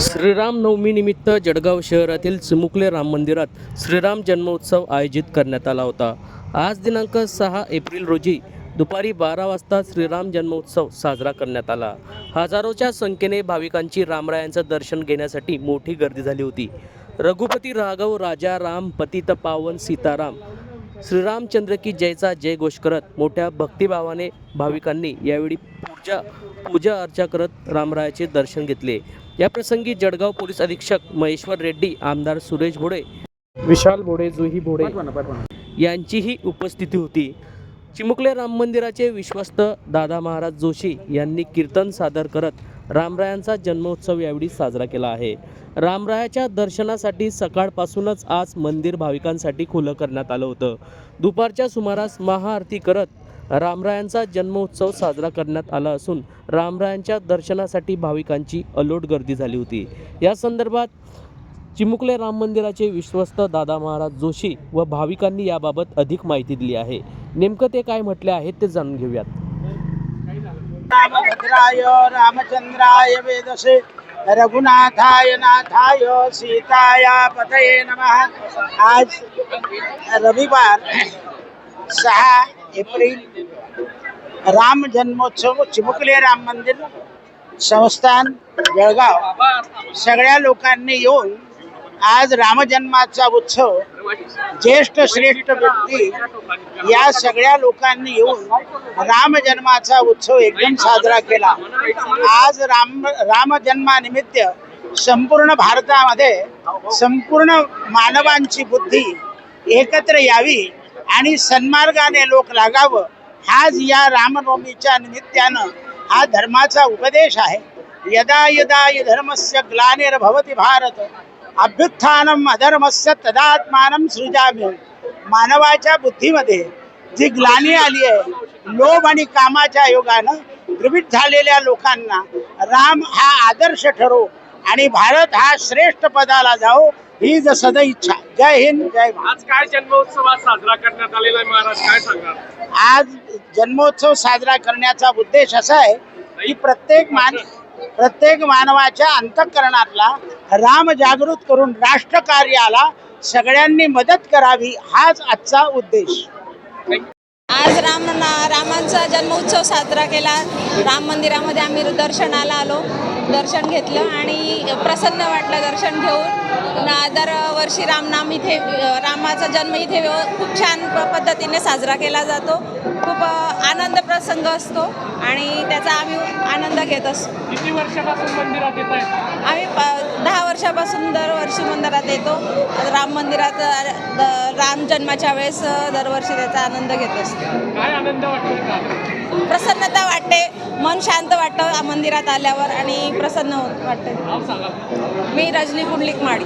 श्रीराम नवमीनिमित्त जळगाव शहरातील चिमुकले राम मंदिरात श्रीराम जन्मोत्सव आयोजित करण्यात आला होता. आज दिनांक सहा एप्रिल रोजी दुपारी बारा वाजता श्रीराम जन्मोत्सव साजरा करण्यात आला. हजारोच्या संख्येने भाविकांची रामरायांचं दर्शन घेण्यासाठी मोठी गर्दी झाली होती. रघुपती राघव राजा राम पतित पावन सीताराम श्रीरामचंद्र की जयचा जय घोष करत मोठ्या भक्तिभावाने भाविकांनी यावेळी पूजा पूजा अर्चा करत रामरायाचे दर्शन घेतले. याप्रसंगी जळगाव पोलीस अधीक्षक महेश्वर रेड्डी आमदार सुरेश भोडे विशाल भोडे जुही भोडे यांचीही उपस्थिती होती. चिमुकले राम मंदिराचे विश्वस्त दादा महाराज जोशी यांनी कीर्तन सादर करत रामरायांचा जन्मोत्सव यावेळी साजरा केला आहे. रामरायाच्या दर्शनासाठी सकाळपासूनच आज मंदिर भाविकांसाठी खुलं करण्यात आलं होतं. दुपारच्या सुमारास महाआरती करत रामरायांचा जन्मोत्सव साजरा करण्यात आला असून रामरायांच्या दर्शनासाठी भाविकांची अलोट गर्दी झाली होती. या संदर्भात चिमुकले राम मंदिराचे विश्वस्त दादा महाराज जोशी व भाविकांनी याबाबत अधिक माहिती दिली आहे. नेमकं ते काय म्हटले आहे ते जाणून घेऊयात. रामभद्राय रामचंद्राय वेदसे रघुनाथाय नाथाय सीताया पतये नमः। आज रविवार सहा एप्रिल राम जन्मोत्सव चिमुकले राम मंदिर संस्थान जळगाव. सगळ्या लोकांनी येऊन आज रामजन्माचा उत्सव ज्येष्ठ श्रेष्ठ व्यक्ती या सगळ्या लोकांनी येऊन रामजन्माचा उत्सव एकदम साजरा केला. आज राम रामजन्मानिमित्त संपूर्ण भारतामध्ये संपूर्ण मानवांची बुद्धी एकत्र यावी आणि सन्मार्गाने लोक लागावं हाच या रामनवमीच्या निमित्तानं हा धर्माचा उपदेश आहे. यदा यदा धर्मस्य ग्लानिर्भवति भारत अभ्युत्थानम अधर्मस्य तदात्मानं सृजाम्य मानवाच्या बुद्धीमध्ये जी ग्लानी आली आहे लोभ आणि कामाच्या योगानं द्रवित झालेल्या लोकांना राम हा आदर्श ठरो आणि भारत हा श्रेष्ठ पदाला जाओ ही ज सद इच्छा. जय हिंद जय भारत. आज काय जन्मोत्सव आज साजरा करण्यात आलेला आहे महाराज? काय सांगाल? आज जन्मोत्सव साजरा करण्याचा उद्देश असा आहे की प्रत्येक मान प्रत्येक मानवाच्या अंतःकरणातला राम जागृत करून राष्ट्रकार्याला सगळ्यांनी मदत करावी हाच आजचा उद्देश. आज राम रामांचा जन्मोत्सव साजरा केला. राम मंदिरामध्ये आम्ही दर्शनाला आलो. दर्शन घेतलं आणि प्रसन्न वाटलं दर्शन घेऊन. दरवर्षी रामनाम इथे रामाचा जन्म इथे खूप छान प- पद्धतीने साजरा केला जातो. खूप आनंद प्रसंग असतो आणि त्याचा आम्ही आनंद घेत असतो. किती वर्षापासून मंदिरात येत आम्ही प दहा वर्षापासून दरवर्षी मंदिरात येतो. राम मंदिरात राम जन्माच्या वेळेस दरवर्षी त्याचा आनंद घेत असतो. काय आनंद प्रसन्नता वाटते मन शांत वाटतं मंदिरात आल्यावर आणि प्रसन्न होत वाटते मी रजनी पुंडलिक माडी